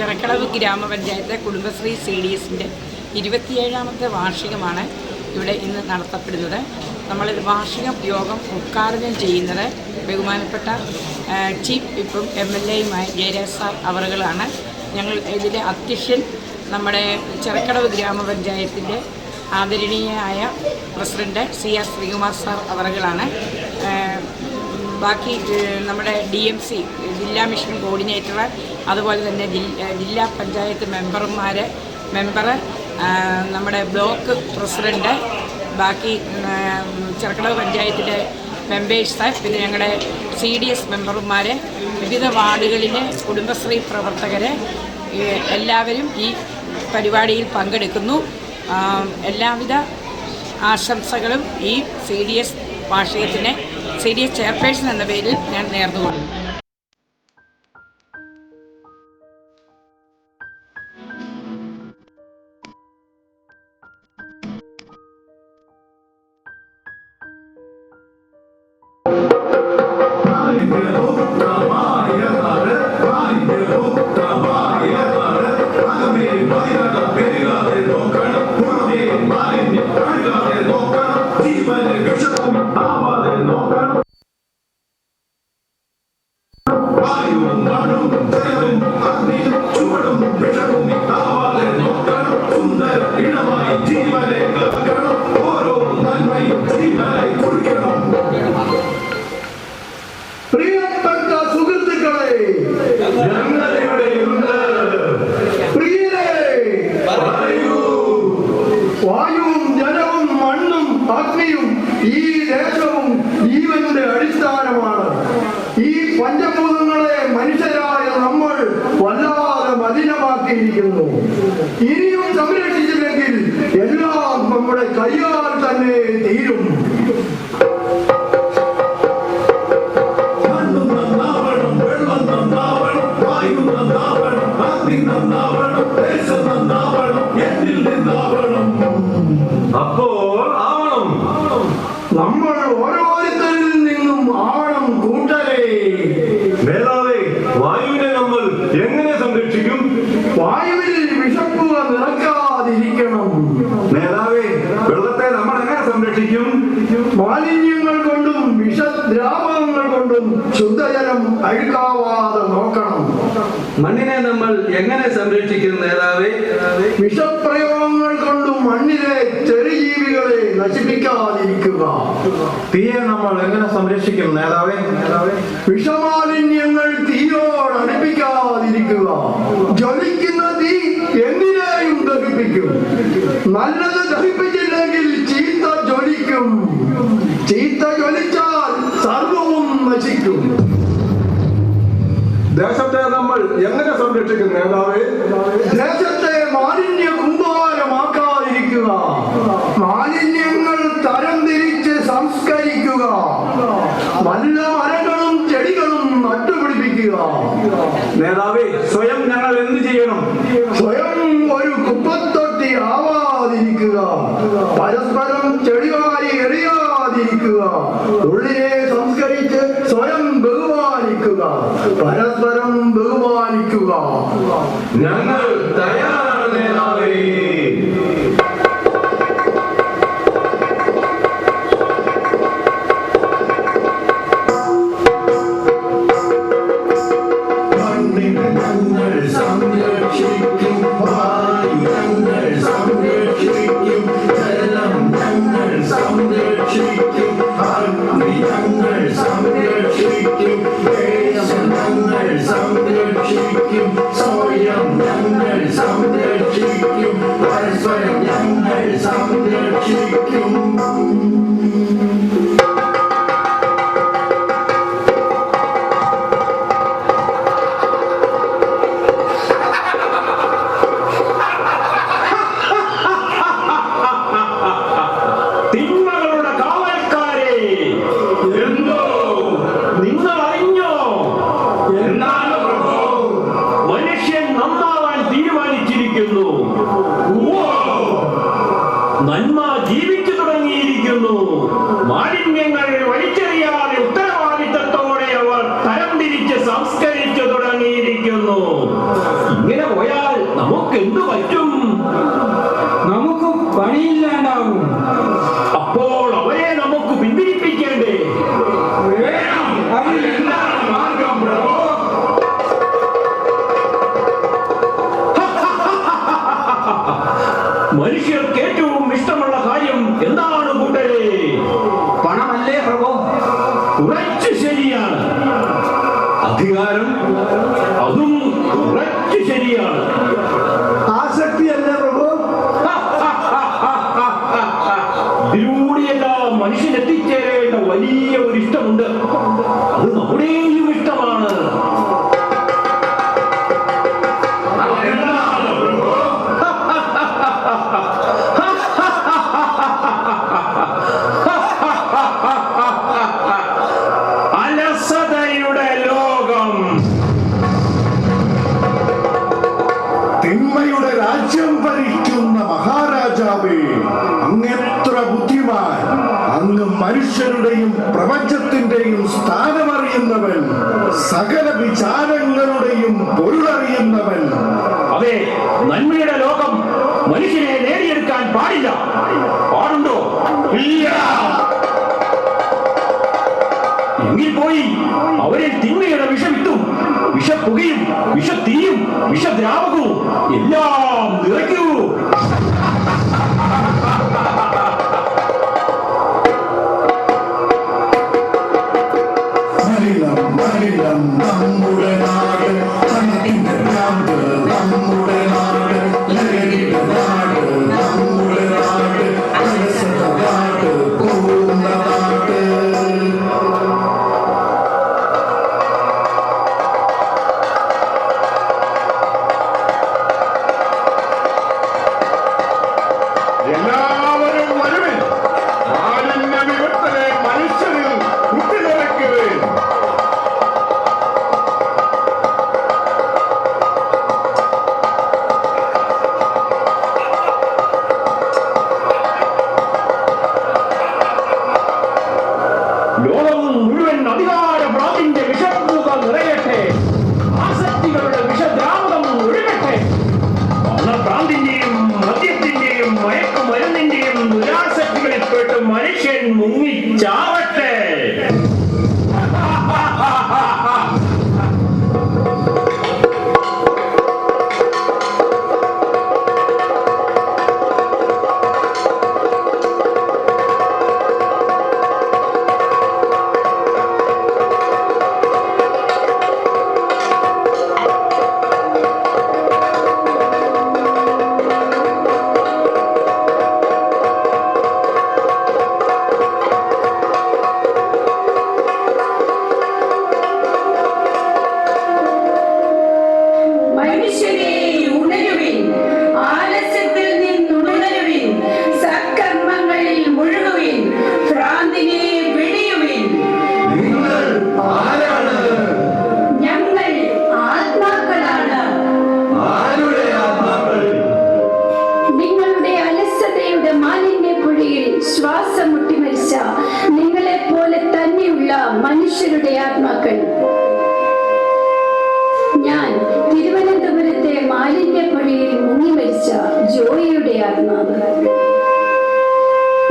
ചിറക്കളവ് ഗ്രാമപഞ്ചായത്ത് Kudumbashree C D എസിന്റെ ഇരുപത്തിയേഴാമത്തെ വാർഷികമാണ് ഇവിടെ ഇന്ന് നടത്തപ്പെടുന്നത്. നമ്മൾ വാർഷിക യോഗം ഉദ്ഘാടനം ചെയ്യുന്നത് ബഹുമാനപ്പെട്ട ചീഫ് വിപ്പും എം എൽ എയുമായ ജയരാജ് സാർ അവറുകളാണ്. ഞങ്ങൾ ഇതിലെ അധ്യക്ഷൻ നമ്മുടെ ചിറക്കടവ് ഗ്രാമപഞ്ചായത്തിന്റെ ആദരണീയനായ president C R Sreekumar sir അവറുകളാണ്. ബാക്കി നമ്മുടെ ഡി എം സി ജില്ലാ മിഷൻ കോർഡിനേറ്റർ അതുപോലെ തന്നെ ജില്ലാ പഞ്ചായത്ത് മെമ്പർമാർ മെമ്പർ നമ്മുടെ ബ്ലോക്ക് പ്രസിഡന്റ് ബാക്കി ചെറുക്കടവ് പഞ്ചായത്തിന്റെ മെമ്പേഴ്സ് പിന്നെ ഞങ്ങളുടെ സി ഡി എസ് മെമ്പർമാർ വിവിധ വാർഡുകളിലെ കുടുംബശ്രീ പ്രവർത്തകർ എല്ലാവരും ഈ പരിപാടിയിൽ പങ്കെടുക്കുന്നു. എല്ലാവിധ ആശംസകളും ഈ സി ഡി എസ് വാർഷികത്തിന് സി ഡി എസ് ചെയർപേഴ്സൺ എന്ന പേരിൽ ഞാൻ നേർന്നുകൊള്ളുന്നു. ഈ ദേശവും ജീവന്റെ അടിസ്ഥാനമാണ്. ഈ പഞ്ചഭൂതങ്ങളെ മനുഷ്യരായ നമ്മൾ വല്ലാതെ മലിനമാക്കിയിരിക്കുന്നു ഇനിയും സംരക്ഷിച്ചില്ലെങ്കിൽ എല്ലാം നമ്മുടെ കയ്യാൽ തന്നെ തീരും. വിഷപ്രയോഗങ്ങൾ കൊണ്ടും മണ്ണിലെ ചെറുജീവികളെ നശിപ്പിക്കാതിരിക്കുക. തീയെ നമ്മൾ എങ്ങനെ സംരക്ഷിക്കും നേതാവേ. വിഷമാലിന്യങ്ങൾ തീയോട് അടുപ്പിക്കാതിരിക്കുക. ജ്വലിക്കുന്ന തീ എന്തിനേയും ദഹിപ്പിക്കും. നല്ലത് ദഹിപ്പിച്ചില്ലെങ്കിൽ ചീത്ത ജ്വലിക്കും. ചീത്ത ജ്വലിച്ചാൽ സർവവും നശിക്കും. ദേശത്തെ നമ്മൾ എങ്ങനെ സംരക്ഷിക്കും നേതാവേ? ദേശത്തെ നല്ല മരങ്ങളും ചെടികളും നട്ടുപിടിപ്പിക്കുക. നേതാവേ സ്വയം ഞങ്ങൾ എന്ത് ചെയ്യണം? സ്വയം ഒരു കുപ്പത്തൊട്ടി ആവാതിരിക്കുക. പരസ്പരം ചെടികളായി എറിയാതിരിക്കുക. ഉള്ളിലെ സംസ്കരിച്ച് സ്വയം ബഹുമാനിക്കുക പരസ്പരം ബഹുമാനിക്കുക ഞങ്ങൾ ശരിയാണ്. ആസക്തി അല്ല പ്രഭു ഇതിലൂടെയെല്ലാം മനുഷ്യൻ എത്തിച്ചേരേണ്ട വലിയ വിചാരങ്ങളുടെയും പൊരുളറിയുന്നവൻ. അതെ നന്മയുടെ ലോകം മനുഷ്യനെ നേടിയെടുക്കാൻ പാടില്ല. പാടുണ്ടോ? ഇല്ല. എങ്കിൽ പോയി അവരെ തിന്മയുടെ വിഷമിത്തും വിഷപ്പുകയും വിഷത്തീയും വിഷദ്രാവകവും എല്ലാം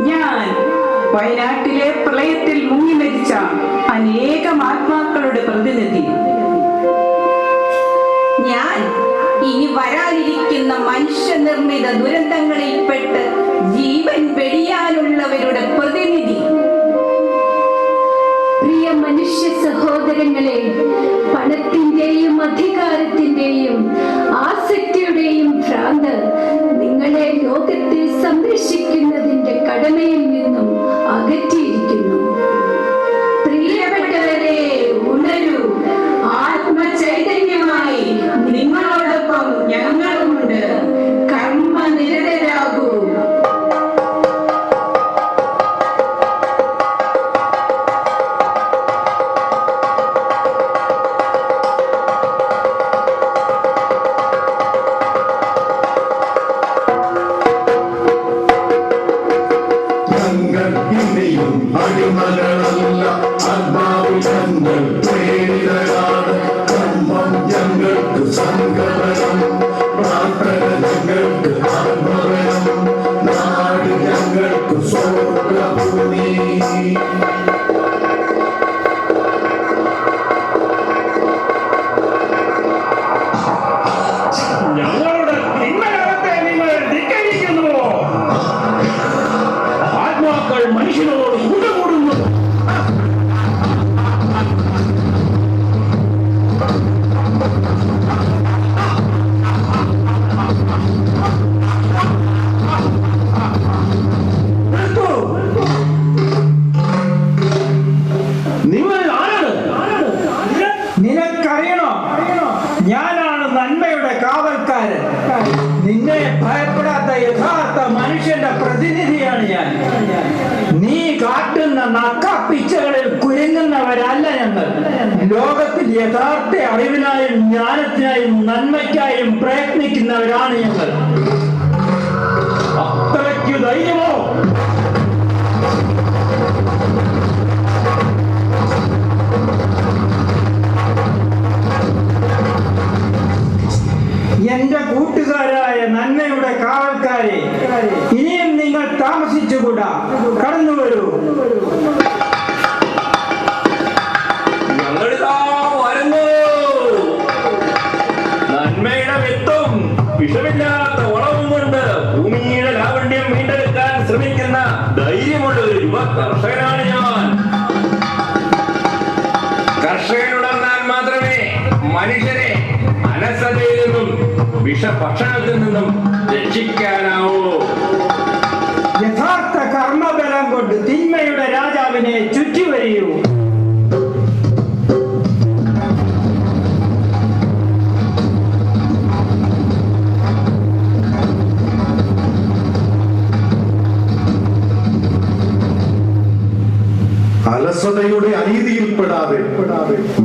ഞാൻ വയനാട്ടിലെ പ്രളയത്തിൽ മുങ്ങി മരിച്ച അനേകം ആത്മാക്കളുടെ പ്രതിനിധി. ഞാൻ ഇനി വരാനിരിക്കുന്ന മനുഷ്യനിർമ്മിത ദുരന്തങ്ങളിൽപ്പെട്ട് ജീവൻ വെടിയാനുള്ളവരുടെ പ്രതിനിധി. പ്രിയ മനുഷ്യ സഹോദരങ്ങളെ പണത്തിന്റെയും അധികാരത്തിന്റെയും ആസക്തിയുടെയും ഭ്രാന്ത് കാവൽക്കാരൻ നിന്നെ ഭയപ്പെടാത്ത യഥാർത്ഥ മനുഷ്യന്റെ പ്രതിനിധിയാണ് ഞാൻ. നീ കാട്ടുന്ന നക്കപ്പിച്ചകളിൽ കുരുങ്ങുന്നവരല്ല ഞങ്ങൾ. ലോകത്തിൽ യഥാർത്ഥ അറിവിനായും ജ്ഞാനത്തിനായും നന്മയ്ക്കായും പ്രയത്നിക്കുന്നവരാണ് ഞങ്ങൾ. അത്രയ്ക്ക് ധൈര്യമോ? എന്റെ കൂട്ടുകാരായ നന്മയുടെ കാവൽക്കാരെ ഇനിയും നിങ്ങൾ താമസിച്ചുകൂടാ. കടന്നു വരൂ. ഭൂമിയുടെ വീണ്ടെടുക്കാൻ ശ്രമിക്കുന്ന ധൈര്യമുള്ള ഒരു യുവ കർഷകനാണ് ഞാൻ കർഷകനുടർന്നാൽ മാത്രമേ മനുഷ്യരെ വിഷഭക്ഷണത്തിൽ നിന്നും രക്ഷിക്കാനാവൂ. യഥാർത്ഥ കർമ്മബലം കൊണ്ട് തിന്മയുടെ രാജാവിനെ ചുറ്റി വരികയൂ അലസതയുടെ അനീതിയിൽപ്പെടാതെ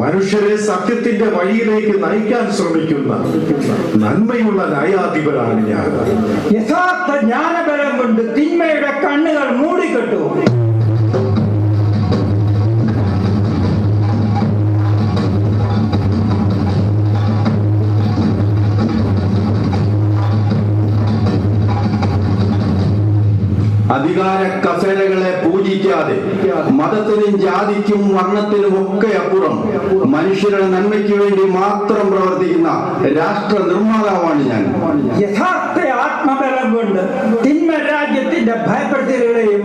മനുഷ്യരെ സത്യത്തിന്റെ വഴിയിലേക്ക് നയിക്കാൻ ശ്രമിക്കുന്ന നന്മയുള്ള ന്യായാധിപരാണ് ഞാൻ. യഥാർത്ഥ ജ്ഞാനബലം കൊണ്ട് തിന്മയുടെ കണ്ണുകൾ മൂടിക്കെട്ടു. അധികാര കസേരകളെ പൂജിക്കാതെ മതത്തിനും ജാതിക്കും വർണത്തിനും ഒക്കെ അപ്പുറം മനുഷ്യരുടെ നന്മയ്ക്ക് വേണ്ടി മാത്രം പ്രവർത്തിക്കുന്ന രാഷ്ട്ര നിർമ്മാതാവാണ് ഞാൻ. യഥാർത്ഥ ആത്മബലം രാജ്യത്തിന്റെ ഭയപ്പെടുത്തലുകളെയും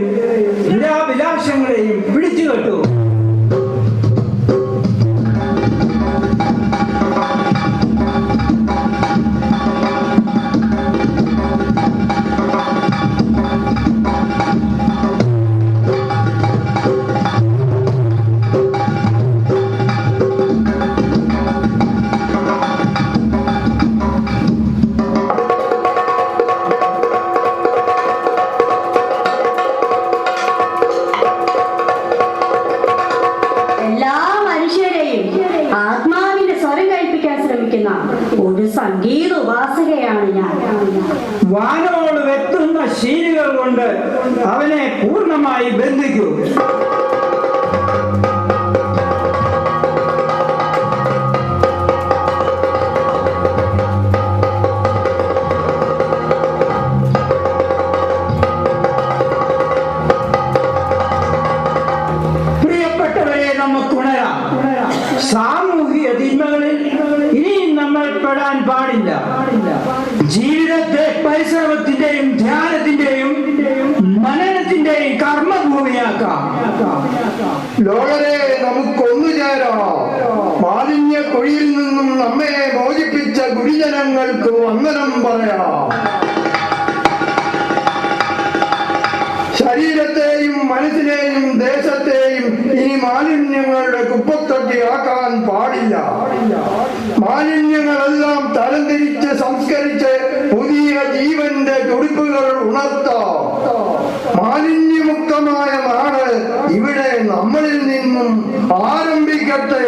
പിടിച്ചു എല്ലാ കുഴിയിൽ നിന്നും നമ്മെ മോചിപ്പിച്ച ഗുരുജനങ്ങൾക്ക് വന്ദനം പറയാം. ശരീരത്തെയും മനസ്സിനെയും ദേശത്തെയും ഇനി മാലിന്യങ്ങളുടെ കുപ്പത്തൊട്ടി ആക്കാൻ പാടില്ല. മാലിന്യങ്ങളെല്ലാം തരംതിരിച്ച് സംസ്കരിച്ച് പുതിയ ജീവന്റെ തുടിപ്പുകൾ ഉണർത്താം. മാലിന്യമുക്തമായ നാട് ഇവിടെ നമ്മളിൽ നിന്നും ആരംഭിക്കട്ടെ.